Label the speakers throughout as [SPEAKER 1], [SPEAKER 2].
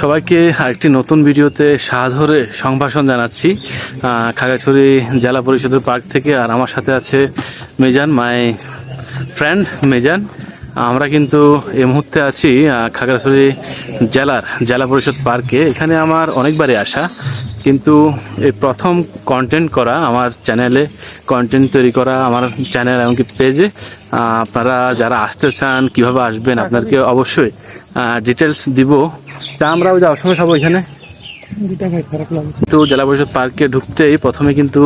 [SPEAKER 1] সবাইকে আরেকটি নতুন ভিডিওতে সাধরে সংভাষণ জানাচ্ছি খাগড়াছড়ি জেলা পরিষদের পার্ক থেকে। আর আমার সাথে আছে মেজান, মাই ফ্রেন্ড মেজান। আমরা কিন্তু এই মুহূর্তে আছি খাগড়াছড়ি জেলার জেলা পরিষদ পার্কে। এখানে আমার অনেকবারই আসা, কিন্তু এই প্রথম কন্টেন্ট করা, আমার চ্যানেলে কন্টেন্ট তৈরি করা, আমার চ্যানেল এমনকি পেজে আপনারা যারা আসতে চান, কীভাবে আসবেন, আপনাদেরকে অবশ্যই ডিটেলস দিব। তা আমরা ওই যাওয়ার সময় খাব এখানে। তো জেলা পরিষদ পার্কে ঢুকতেই প্রথমে কিন্তু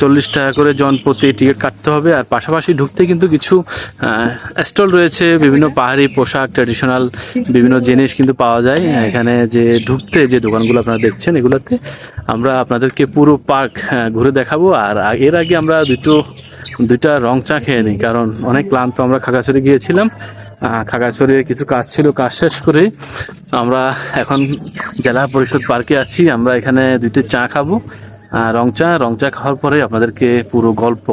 [SPEAKER 1] চল্লিশ টাকা করে জন প্রতি টিকিট কাটতে হবে। আর পাশাপাশি ঢুকতে কিন্তু কিছু স্টল রয়েছে বিভিন্ন পাহাড়ি পোশাক ট্র্যাডিশনাল বিভিন্ন জিনিস কিন্তু পাওয়া যায়। এখানে যে ঢুকতে যে দোকানগুলো আপনারা দেখছেন এগুলোতে আমরা আপনাদেরকে পুরো পার্ক ঘুরে দেখাবো। আর এর আগে আমরা দুটো দুইটা রং চা খেয়ে নিই কারণ অনেক ক্লান্ত। আমরা খাগড়াছড়ি গিয়েছিলাম। খাগড়াছড়ির কিছু কাজ ছিল, কাজ শেষ করে আমরা এখন জেলা পরিষদ পার্কে আছি। আমরা এখানে দুইটি চা খাব। রং চা রং চা খাওয়ার পরে আপনাদেরকে পুরো গল্প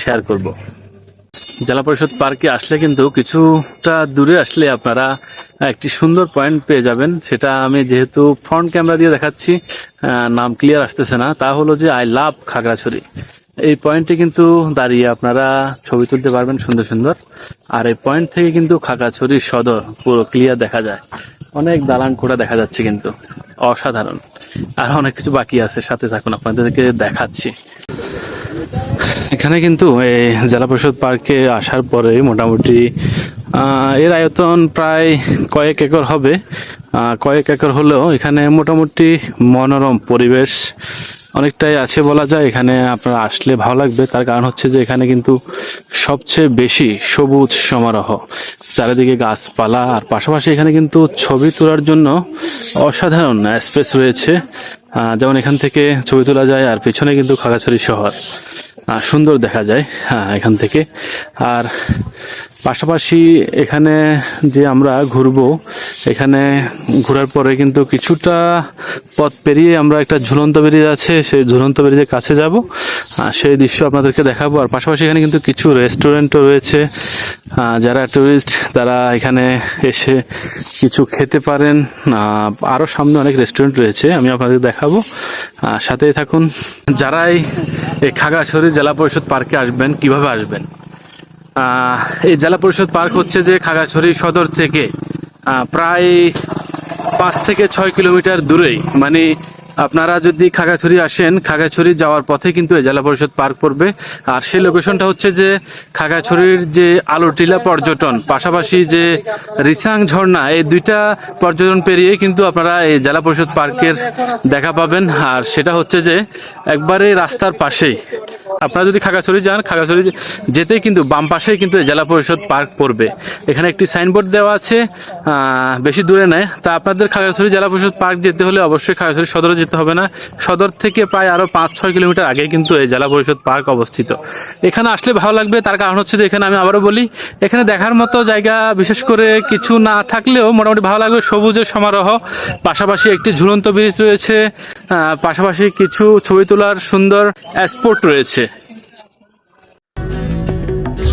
[SPEAKER 1] শেয়ার করব। জেলা পরিষদ পার্কে আসলে কিন্তু কিছুটা দূরে আসলে আপনারা একটি সুন্দর পয়েন্ট পেয়ে যাবেন। সেটা আমি যেহেতু ফ্রন্ট ক্যামেরা দিয়ে দেখাচ্ছি নাম ক্লিয়ার আসতেছে না। তা হলো যে আই লাভ খাগড়াছড়ি। এই পয়েন্টে কিন্তু দাঁড়িয়ে আপনারা ছবি তুলতে পারবেন সুন্দর সুন্দর। আর এই পয়েন্ট থেকে কিন্তু খাগড়াছড়ির সদর পুরো ক্লিয়ার দেখা যায়। অনেক দালান কোঠা দেখা যাচ্ছে কিন্তু, অসাধারণ। আর অনেক কিছু বাকি আছে, সাথে থাকুন, আপনাদেরকে দেখাচ্ছি। এখানে কিন্তু এই জেলা পরিষদ পার্কে আসার পরে মোটামুটি এর আয়তন প্রায় কয়েক একর হবে। কয়েক একর হলেও এখানে মোটামুটি মনোরম পরিবেশ অনেকটাই আছে বলা যায়। এখানে আপনারা আসলে ভালো লাগবে। তার কারণ হচ্ছে যে এখানে কিন্তু সবচেয়ে বেশি সবুজ সমারোহ। চারিদিকে গাছপালা, আর পাশাপাশি এখানে কিন্তু ছবি তোলার জন্য অসাধারণ স্পেস রয়েছে। যেমন এখান থেকে ছবি তোলা যায়, আর পেছনে কিন্তু খাগড়াছড়ি শহর। সুন্দর দেখা যায় হ্যাঁ এখান থেকে। আর পাশাপাশি এখানে যে আমরা ঘুরবো। এখানে ঘোরার পরে কিন্তু কিছুটা পথ পেরিয়ে আমরা একটা ঝুলন্ত ব্রিজ আছে, সেই ঝুলন্ত ব্রিজের কাছে যাব। সেই দৃশ্য আপনাদেরকে দেখাবো। আর পাশাপাশি এখানে কিন্তু কিছু রেস্টুরেন্টও রয়েছে। যারা টুরিস্ট তারা এখানে এসে কিছু খেতে পারেন। আরও সামনে অনেক রেস্টুরেন্ট রয়েছে, আমি আপনাদের দেখাবো। সাথেই থাকুন। যারাই এই খাগড়াছড়ি জেলা পরিষদ পার্কে আসবেন, কীভাবে আসবেন? এই জেলা পরিষদ পার্ক হচ্ছে যে খাগড়াছড়ি সদর থেকে প্রায় পাঁচ থেকে ছয় কিলোমিটার দূরেই। মানে আপনারা যদি খাগড়াছড়ি আসেন খাগড়াছড়ি যাওয়ার পথে কিন্তু এই জেলা পরিষদ পার্ক পড়বে। আর সেই লোকেশনটা হচ্ছে যে খাগড়াছড়ির যে আলোটিলা পর্যটন, পাশাপাশি যে রিসাং ঝর্ণা, এই দুইটা পর্যটন পেরিয়ে কিন্তু আপনারা এই জেলা পরিষদ পার্কের দেখা পাবেন। আর সেটা হচ্ছে যে একবারে রাস্তার পাশেই আপনারা যদি খাগড়াছড়ি যান, খাগড়াছড়ি যেতেই কিন্তু বাম পাশেই কিন্তু জেলা পরিষদ পার্ক পড়বে। এখানে একটি সাইনবোর্ড দেওয়া আছে বেশি দূরে নেয়। তা আপনাদের খাগড়াছড়ি জেলা পরিষদ পার্ক যেতে হলে অবশ্যই খাগড়াছড়ি সদরে যেতে হবে না। সদর থেকে প্রায় আরও পাঁচ ছয় কিলোমিটার আগে কিন্তু এই জেলা পরিষদ পার্ক অবস্থিত। এখানে আসলে ভালো লাগবে, তার কারণ হচ্ছে যে এখানে আমি আবারও বলি, এখানে দেখার মতো জায়গা বিশেষ করে কিছু না থাকলেও মোটামুটি ভালো লাগবে সবুজের সমারোহ। পাশাপাশি একটি ঝুলন্ত ব্রিজ রয়েছে পাশাপাশি কিছু ছবি তোলার সুন্দর স্পট রয়েছে।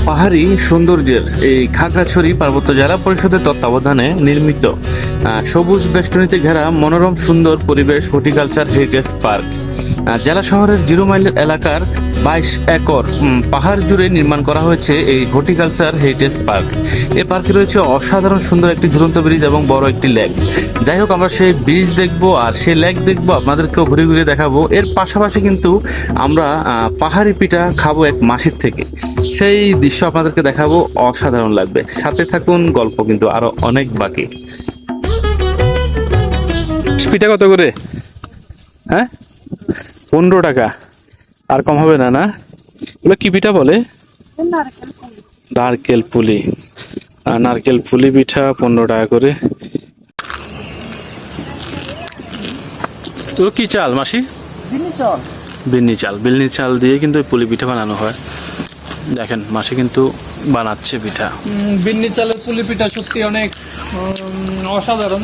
[SPEAKER 1] পাহাড়ি সৌন্দর্যের এই খাগড়াছড়ি পার্বত্য জেলা পরিষদের তত্ত্বাবধানে নির্মিত সবুজ বেষ্টনীতে ঘেরা মনোরম সুন্দর পরিবেশ হর্টিকালচার হেরিটেজ পার্ক। জেলা শহরের জিরো মাইল এলাকার বাইশ একর পাহাড় জুড়ে নির্মাণ করা হয়েছে এই হর্টিকালচার হেরিটেজ পার্ক। এই পার্কে রয়েছে অসাধারণ সুন্দর একটি ঝুলন্ত ব্রিজ এবং বড় একটি লেক। যাই হোক, আমরা সেই ব্রিজ দেখব আর সেই লেক দেখব, আপনাদেরকেও ঘুরে ঘুরে দেখাবো। এর পাশাপাশি কিন্তু আমরা পাহাড়ি পিঠা খাব এক মাসির থেকে। সেই দৃশ্য আপনাদেরকে দেখাবো, অসাধারণ লাগবে। সাথে থাকুন, গল্প কিন্তু আরও অনেক বাকি। পিঠা কত করে? হ্যাঁ? পনেরো টাকা। আর কম হবে না না? এগুলো কি পিঠা বলে? নারকেল পুলি। আর নারকেল পুলি পিঠা পনেরো টাকা করে। তো কি চাল মাসি? বিন্নি চাল। বিন্নি চাল। দিয়ে কিন্তু এই পুলি পিঠা বানানো হয়। দেখেন মাসি কিন্তু বানাচ্ছে পিঠা।
[SPEAKER 2] বিন্নি চালের পুলি পিঠা সত্যি অনেক অসাধারণ।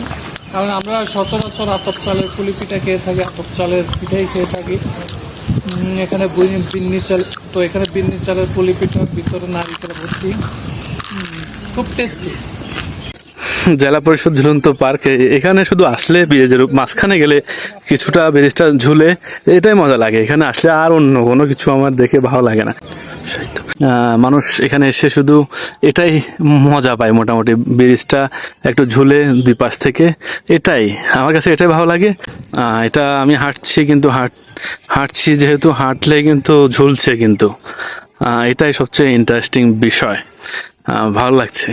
[SPEAKER 2] কারণ আমরা সচরাচর আতপ চালের পুলি পিঠা খেয়ে থাকি আতপ চালের পিঠাই খেয়ে থাকি। এখানে বিন- বিন্নি চাল তো এখানে বিন্নি চালের পুলি পিঠার ভিতরে নারিকেল ভর্তি। খুব টেস্টি
[SPEAKER 1] জেলা পরিষদ ঝুলন্ত পার্কে এখানে শুধু আসলে ব্রিজের মাঝখানে গেলে কিছুটা ব্রিজটা ঝুলে এটাই মজা লাগে। এখানে আসলে আর অন্য কোনো কিছু আমার দেখে ভালো লাগে না। আহ, মানুষ এখানে এসে শুধু এটাই মজা পায় মোটামুটি। ব্রিজটা একটু ঝুলে দুই পাশ থেকে এটাই। আমার কাছে এটাই ভালো লাগে। এটা আমি হাঁটছি কিন্তু হাঁট হাঁটছি যেহেতু, হাঁটলে কিন্তু ঝুলছে কিন্তু। এটাই সবচেয়ে ইন্টারেস্টিং বিষয়। ভালো লাগছে।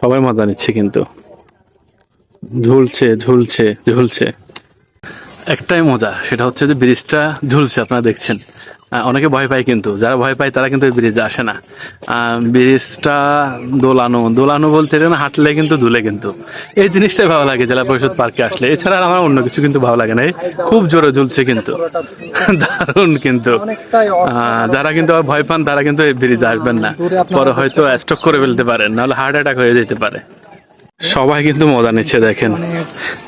[SPEAKER 1] সবাই মজা নিচ্ছে কিন্তু। ঝুলছে ঝুলছে ঝুলছে। একটাই মজা, সেটা হচ্ছে যে ব্রিজটা ঝুলছে, আপনারা দেখছেন। অনেকে ভয় পায় কিন্তু, যারা ভয় পায় তারা কিন্তু ব্রিজে আসে না। ব্রিজটা দোলানো দোলানো বলতে না, হাঁটলে কিন্তু দুলে কিন্তু। এই জিনিসটাই ভালো লাগে, জেলা পরিষদ পার্কে আসলে। এছাড়া আমার অন্য কিছু কিন্তু ভালো লাগে না খুব জোরে ঝুলছে কিন্তু। দারুণ কিন্তু। যারা কিন্তু ভয় পান, তারা কিন্তু এই ব্রিজে আসবেন না। পরে হয়তো স্টক করে ফেলতে পারেন, নাহলে হার্ট অ্যাটাক হয়ে যেতে পারে। সবাই কিন্তু মজা নিচ্ছে দেখেন।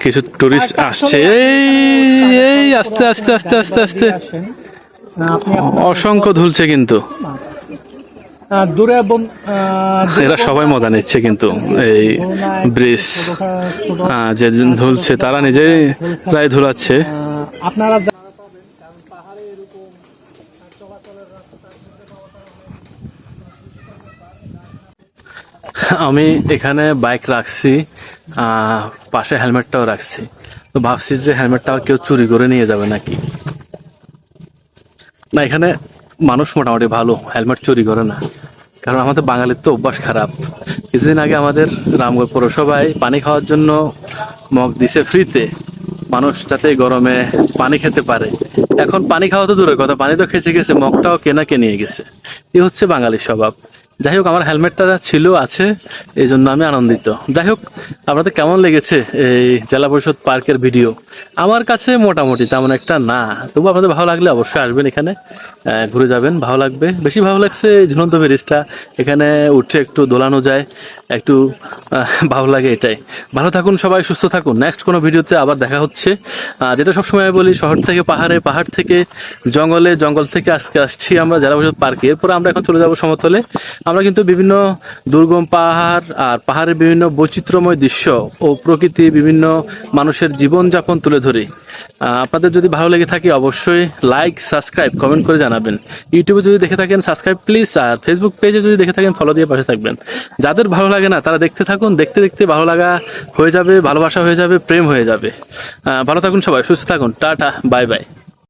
[SPEAKER 1] কিছু টুরিস্ট আসছে। এই এই আস্তে আস্তে আস্তে আস্তে আস্তে। অসংখ্য ধুলছে কিন্তু।
[SPEAKER 2] দূরে
[SPEAKER 1] এরা সবাই মজা নিচ্ছে কিন্তু। এই ব্রিজ যে ধুলছে তারা নিজেই প্রায় ধুলাচ্ছে।
[SPEAKER 2] আপনারা
[SPEAKER 1] আমি এখানে বাইক রাখছি পাশে হেলমেটটাও রাখছি। তো ভাবছি যে হেলমেটটা আর কেউ চুরি করে নিয়ে যাবে নাকি? না, এখানে মানুষ মোটামুটি ভালো হেলমেট চুরি করে না। কারণ আমাদের বাঙালির তো অভ্যাস খারাপ। কিছুদিন আগে আমাদের রামগড় পৌরসভায় পানি খাওয়ার জন্য মগ দিছে ফ্রিতে। মানুষ যাতে গরমে পানি খেতে পারে। এখন পানি খাওয়া তো দূরের কথা, পানি তো খেছে গেছে মগটাও কেনা কে নিয়ে গেছে। এ হচ্ছে বাঙালির স্বভাব। যাই হোক, আমার হেলমেটটা ছিল আছে, এই জন্য আমি আনন্দিত। যাই হোক, আপনাদের কেমন লেগেছে এই জেলা পরিষদ পার্কের ভিডিও? আমার কাছে মোটামুটি তেমন একটা না। তবু আপনাদের ভালো লাগলে অবশ্যই আসবেন এখানে ঘুরে যাবেন, ভালো লাগবে। বেশি ভালো লাগছে ঝুলন্ত ব্রিজটা। এখানে উঠে একটু দোলানো যায়, একটু ভালো লাগে এটাই। ভালো থাকুন সবাই, সুস্থ থাকুন। নেক্সট কোনো ভিডিওতে আবার দেখা হচ্ছে। যেটা সবসময় বলি, শহর থেকে পাহাড়ে, পাহাড় থেকে জঙ্গলে, জঙ্গল থেকে আজকে আসছি আমরা জেলা পরিষদ পার্কে। এরপরে আমরা এখন চলে যাব সমতলে। আমরা কিন্তু বিভিন্ন দুর্গম পাহাড় আর পাহাড়ের বিভিন্ন বৈচিত্র্যময় দৃশ্য ও প্রকৃতি বিভিন্ন মানুষের জীবনযাপন তুলে ধরি। আপনাদের যদি ভালো লেগে থাকে অবশ্যই লাইক সাবস্ক্রাইব কমেন্ট করে জানাবেন। ইউটিউবে যদি দেখে থাকেন সাবস্ক্রাইব প্লিজ আর ফেসবুক পেজে যদি দেখে থাকেন ফলো দিয়ে পাশে থাকবেন। যাদের ভালো লাগে না, তারা দেখতে থাকুন, দেখতে দেখতে ভালো লাগা হয়ে যাবে, ভালোবাসা হয়ে যাবে, প্রেম হয়ে যাবে। ভালো থাকুন সবাই, সুস্থ থাকুন, টাটা বাই বাই